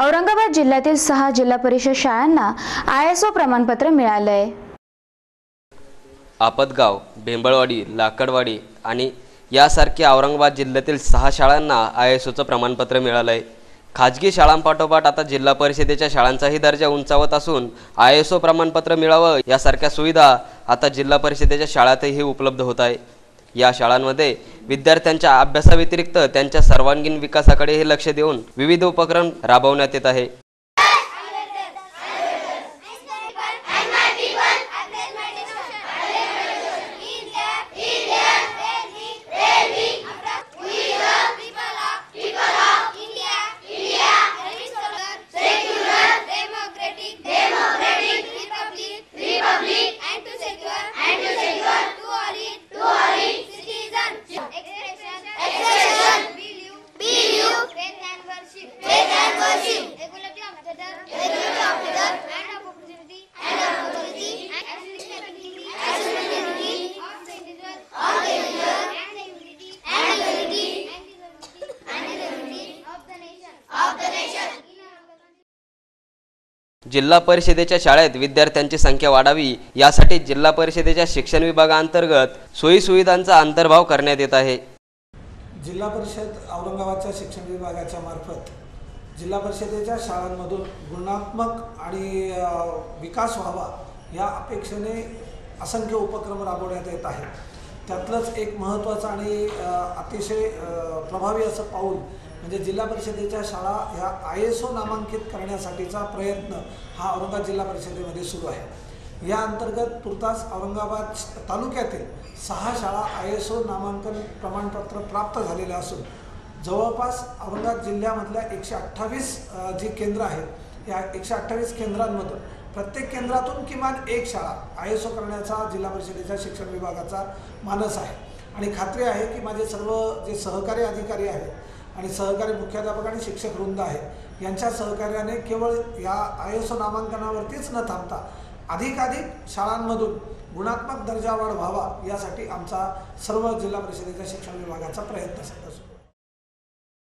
औरंगाबाद जिल्ह्यातील सहा जिल्हा परिषद शाळांना आय एस ओ प्रमाणपत्र मिळालंय. आपतगाव भेंबळवाडी लाकडवाडी आणि यासारख्या औरंगाबाद जिल्ह्यातील सहा शाळांना आय एस ओचं प्रमाणपत्र मिळालं आहे खाजगी शाळांपाठोपाठ आता जिल्हा परिषदेच्या शाळांचाही दर्जा उंचावत असून आय एस ओ प्रमाणपत्र मिळावं यासारख्या सुविधा आता जिल्हा परिषदेच्या शाळातही उपलब्ध होत आहे. या शाळांमध्ये विद्यार्थ्यांच्या अभ्यासाव्यतिरिक्त त्यांच्या सर्वांगीण विकासाकडे हे लक्ष देऊन विविध उपक्रम राबवण्यात येत आहे. जिल्हा परिषदेच्या शाळेत विद्यार्थ्यांची संख्या वाढावी यासाठी जिल्हा परिषदेच्या शिक्षण विभागाअंतर्गत सोयीसुविधांचा अंतर्भाव करण्यात येत आहे. जिल्हा परिषद औरंगाबादच्या शिक्षण विभागाच्या मार्फत जिल्हा परिषदेच्या शाळांमधून गुणात्मक आणि विकास व्हावा या अपेक्षेने असंख्य उपक्रम राबवण्यात येत आहेत. त्यातलंच एक महत्त्वाचं आणि अतिशय प्रभावी असं पाऊल म्हणजे जिल्हा परिषदेच्या शाळा ह्या आय एस ओ नामांकित करण्यासाठीचा प्रयत्न हा औरंगाबाद जिल्हा परिषदेमध्ये सुरू आहे. या अंतर्गत तुर्तास औरंगाबाद तालुक्यातील सहा शाळा आय एस ओ नामांकन प्रमाणपत्र प्राप्त झालेल्या असून जवळपास औरंगाबाद जिल्ह्यामधल्या एकशे अठ्ठावीस जी केंद्र आहेत या एकशे अठ्ठावीस केंद्रांमधून प्रत्येक केंद्रातून किमान एक शाळा आय एस ओ करण्याचा जिल्हा परिषदेच्या शिक्षण विभागाचा मानस आहे. आणि खात्री आहे की माझे सर्व जे सहकारी अधिकारी आहेत आणि सहकारी मुख्याध्यापक आणि शिक्षक वृंद आहे यांच्या सहकार्याने केवळ या आय एस ओ नामांकनावरतीच न थांबता अधिकाधिक शाळांमधून गुणात्मक दर्जा वाढ व्हावा यासाठी आमचा सर्व जिल्हा परिषदेच्या शिक्षण विभागाचा प्रयत्न सध्या सुरू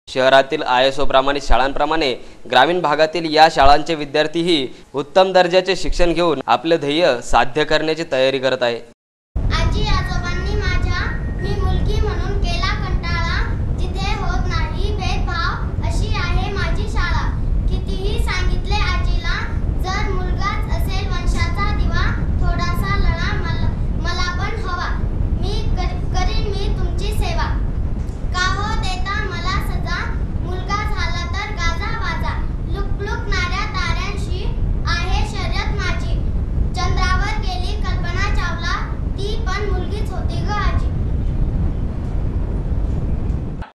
शहरातील आय एस ओ शाळांप्रमाणे ग्रामीण भागातील या शाळांचे विद्यार्थीही उत्तम दर्जाचे शिक्षण घेऊन आपले ध्येय साध्य करण्याची तयारी करत आहे.